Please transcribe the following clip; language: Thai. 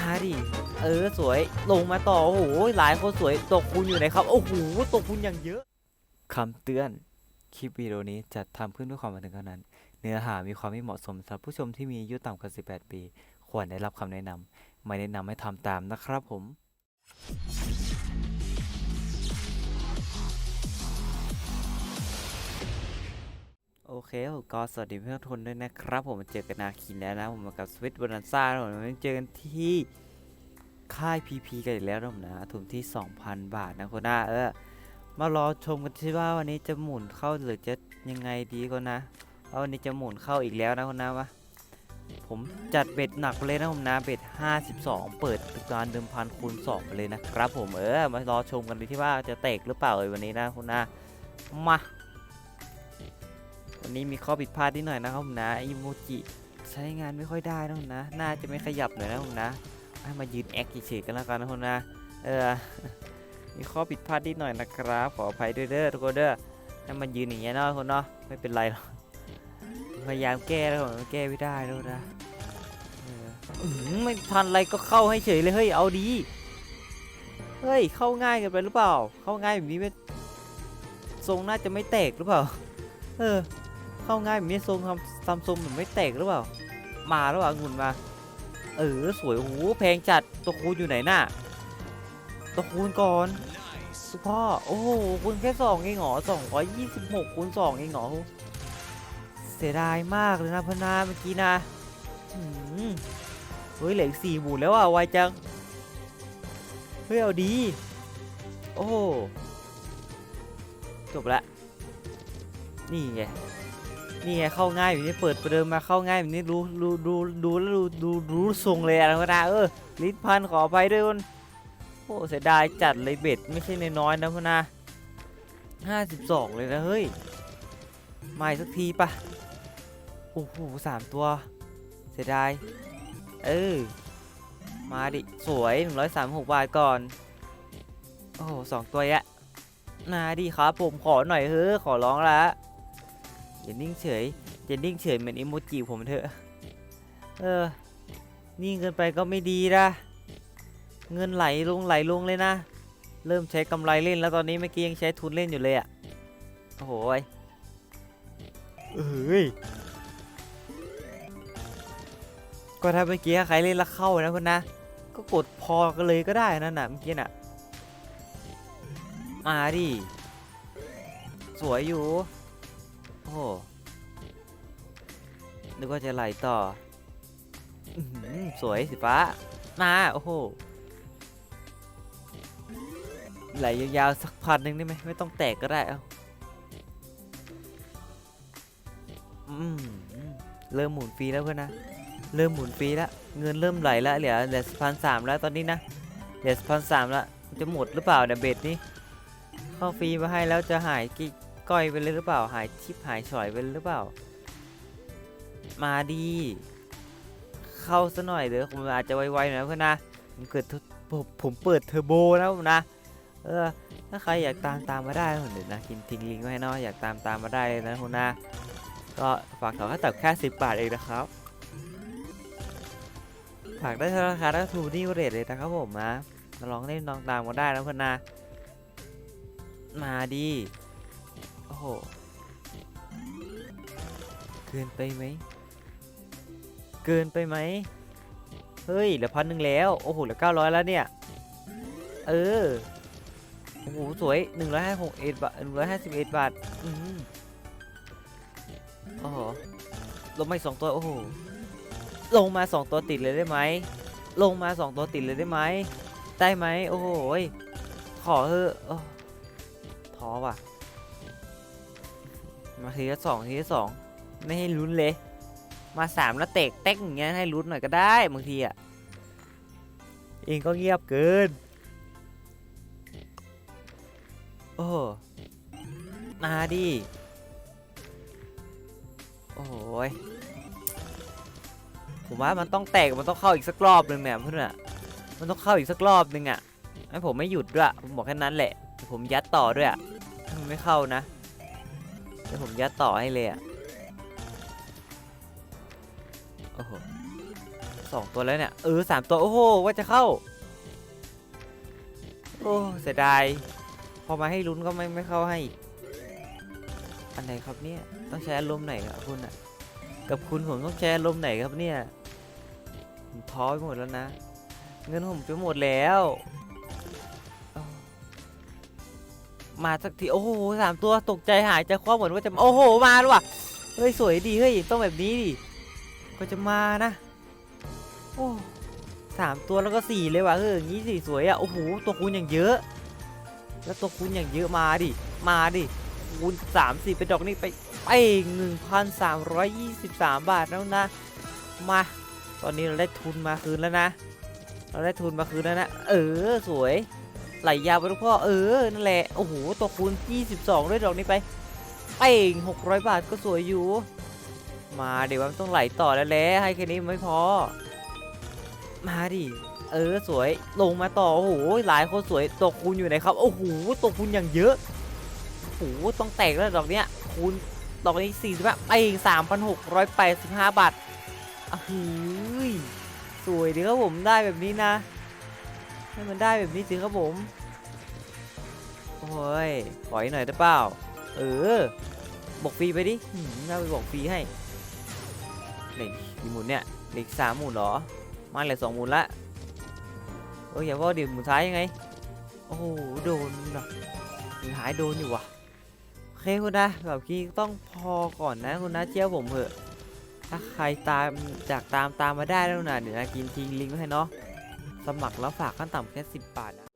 มาดิ เออสวยลงมาต่อ โอ้โหหลายคนสวยตกคุณอยู่ไหนครับ โอ้โหตกคุณอย่างเยอะคำเตือน คลิปวิดีโอนี้จัดทำขึ้นด้วยความบันเทิงเท่านั้น เนื้อหามีความไม่เหมาะสมสำหรับผู้ชมที่มีอายุต่ำกว่า 18 ปี ควรได้รับคำแนะนำไม่แนะนำให้ทำตามนะครับผม โอเคผมก็สวัสดีเพื่อนทุนด้วยนะครับ ผมมาเจอกันนาคินแล้วนะ ผมมากับสวิตบนันซ่าผมมาเจอกันที่ค่าย PP กันอีกแล้วนะผมนะทุนที่ 2,000 บาทนะคนหน้าเออมารอชมกันที่ว่าวันนี้จะหมุนเข้าหรือจะยังไงดีก็นะว่าวันนี้จะหมุนเข้าอีกแล้วนะคนหน้าวะผมจัดเบ็ดหนักไปเลยนะผมนะเบ็ด 52 เปิดการเดิมพันคูณ2ไปเลยนะครับ ผมเออมารอชมกันดูที่ว่าจะเตกหรือเปล่าเอ่ยวันนี้นะคุณนะมา วันนี้มีข้อผิดพลาดนิดหน่อยนะครับผมนะอิโมจิใช้งานไม่ค่อยได้นะผมนะน่าจะไม่ขยับหน่อยนะผมนะให้มายืนแอคเฉยๆกันแล้วกันนะผมนะเออมีข้อผิดพลาดนิดหน่อยนะครับขออภัยด้วยเด้อทุกคนเด้อให้มันยืนอย่างเงี้ยเนาะคนเนาะไม่เป็นไรหรอกพยายามแก้แล้วผมแก้ไม่ได้แล้วนะเออไม่ทันอะไรก็เข้าให้เฉยเลยเฮ้ยเอาดีเฮ้ยเข้าง่ายกันไปหรือเปล่า เข้าง่ายแบบนี้ไม่ทรงน่าจะไม่แตกหรือเปล่า เออ เข้าง่ายแบบนี้ทรงทำทำทรงแบบไม่แตกหรือเปล่า มาแล้วอะงุ่นมา เออสวยโอ้โหแพงจัดตัวคูณอยู่ไหนน่ะตัวคูณก่อนสุพ่อโอ้โหคูณแค่สองเองเหรอสองร้อยยี่สิบหกคูณสองเองเหรอเสียดายมากเลยนะพนาเมื่อกี้นะหืมเฮ้ยเหลืออีกสี่หมุนแล้วอะไวจังเฮ้ยเอาดีโอ้จบละนี่ไง นี่ไงเข้าง่ายแบบนี้เปิดประเดิมมาเข้าง่ายแบบนี้รู้รู้ดูดูแล้วดูดูรู้ทรงเลยอะไรก็ได้เออลิ้นพันขอไปด้วยคนโอ้เสียดายจัดเลยเบ็ดไม่ใช่น้อยๆนะพนะห้าสิบสองเลยนะเฮ้ยมาสักทีปะโอ้โหสามตัว เสียดายเออมาดิสวยหนึ่งร้อยสามหกบาทก่อนโอ้โหสองตัวแยะมาดิครับผมขอหน่อยเฮ้อขอร้องละ อย่านิ่งเฉยอย่านิ่งเฉยเหมือนอิโมจิผมเถอะ เออ นิ่งเกินไปก็ไม่ดีนะ เงินไหลลงไหลลงเลยนะ เริ่มใช้กำไรเล่นแล้วตอนนี้เมื่อกี้ยังใช้ทุนเล่นอยู่เลยอะ่ะ โอ้โหยเอ้ย ก็ถ้าเมื่อกี้ใครเล่นแล้วเข้านะคุณนะ ก็กดพอกันเลยก็ได้นั่นน่ะเมื่อกี้น่ะ มาดิ สวยอยู่ โอ้โหนึกว่าจะไหลต่ออื้อหือสวยสีฟ้า มา โอ้โห ไหลยาวๆ สักพันหนึ่งได้ไหมไม่ต้องแตกก็ได้เอาอืมเริ่มหมุนฟรีแล้วเพื่อนนะ เริ่มหมุนฟรีแล้ว เงินเริ่มไหลแล้วเหลือเหลือพันสามแล้วตอนนี้นะ เหลือพันสามแล้ว จะหมดหรือเปล่าเนี่ยเบ็ดนี้ เข้าฟรีมาให้แล้วจะหายกี่ ก้อยไปเลยหรือเปล่า หายชิปหายฉอยไปเลยหรือเปล่า มาดี เข้าซะหน่อยเดี๋ยวผมอาจจะไวๆหน่อยนะเพื่อนนะ ผมเกิดผมผมเปิดเทอร์โบนะผมนะ เออ ถ้าใครอยากตามตามมาได้ผมเดี๋ยวนะกินทิ้งลิงไว้ให้เนาะอยากตามตามมาได้เลยนะคุณนะ ก็ฝากถอนค่ตับแค่สิบบาทเองนะครับ ฝากได้ธนาคารและทูนี่เรทเลยนะครับผมนะลองเล่นลองตามกันได้นะเพื่อนนะ มาดี โอ้โหเกินไปไหม เกินไปไหม เฮ้ยเหลือพันหนึ่งแล้ว โอ้โหเหลือเก้าร้อยแล้วเนี่ย เออ โอ้โห สวยหนึ่งร้อยห้าหกเอ็ดบาทหนึ่งร้อยห้าสิบเอ็ดบาท อืมโอ้โห ลงมาสองตัว โอ้โห ลงมาสองตัวติดเลยได้ไหม ลงมาสองตัวติดเลยได้ไหม ได้ไหม โอ้โห ขอเถอะโอ้ท้อว่ะ มาทีละสองทีละสองไม่ให้ลุ้นเลย มาสามแล้วเตกเต็กอย่างเงี้ยให้ลุ้นหน่อยก็ได้บางทีอะเองก็เงียบเกิน โอ้โหมาดิโอ้โหยผมว่ามันต้องแตกมันต้องเข้าอีกสักรอบหนึ่งเนี่ยเพื่อนอะมันต้องเข้าอีกสักรอบหนึ่งอะให้ผมไม่หยุดด้วยผมบอกแค่นั้นแหละ ผมยัดต่อด้วยอะมันไม่เข้านะ ดี๋ยวผมยัดต่อให้เลยอะ โอ้โหสองตัวแล้วเนี่ย เออสามตัว โอ้โห ว่าจะเข้า โอ้เสียดาย พอมาให้ลุ้นก็ไม่ไม่เข้าให้ อันไหนครับเนี่ย ต้องใช้อารมณ์ไหนครับคุณอะกับคุณผมต้องใช้อารมณ์ไหนครับเนี่ย ผมท้อไปหมดแล้วนะ เงินผมจะหมดแล้ว มาสักที โอ้โหสามตัวตกใจหายใจคว้าเหมือนว่าจะมาโอ้โหมาแล้วว่ะเฮ้ยสวยดีเฮ้ยต้องแบบนี้ดิก็จะมานะโอ้สามตัวแล้วก็สี่เลยว่ะเอออย่างนี้สิสวยอะโอ้โหตัวคูณอย่างเยอะ แล้วตัวคูณอย่างเยอะมาดิมาดิคูณสามสี่ไปดอกนี่ไปไปหนึ่งพันสามร้อยยี่สิบสามบาทแล้วนะมาตอนนี้เราได้ทุนมาคืนแล้วนะ เราได้ทุนมาคืนแล้วนะ เออสวย ไหลยาวไปทุกพ่อเออ นั่นแหละ โอ้โหตัวคูณ 22 ด้วยดอกนี้ไปเป่ง600 บาทก็สวยอยู่ มาเดี๋ยวมันต้องไหลต่อแล้วแหละให้แค่นี้ไม่พอ มาดิ เออสวยลงมาต่อ โอ้โหหลายคนสวยตัวคูณอยู่ไหนครับ โอ้โหตัวคูณอย่างเยอะโอ้โหต้องแตกแล้วดอกเนี้ยคูณดอกนี้4 5เป่ง3,685บาทอะหืยสวยดีครับผมได้แบบนี้นะ ให้มันได้แบบนี้สิครับผม โอ้ยปล่อยหน่อยได้เปล่า เออ บอกฟรีไปดิน่าไปบอกฟรีให้เหล็กกี่หมุนเนี่ยเหล็กสามหมุนหรอ มาเหล็กสองหมุนละเอออย่าว่าดิหมุนท้ายยังไง โอ้โห โดนนะหมุนท้ายโดนอยู่ว่ะโอเคคุณนะแบบนี้ต้องพอก่อนนะคุณนะเชื่อผมเถอะถ้าใครตามจากตามตามมาได้แล้วนะเดี๋ยวนะกินทิ้งลิงก์ไว้ให้เนาะ สมัครแล้วฝากขั้นต่ำแค่ 10 บาทนะ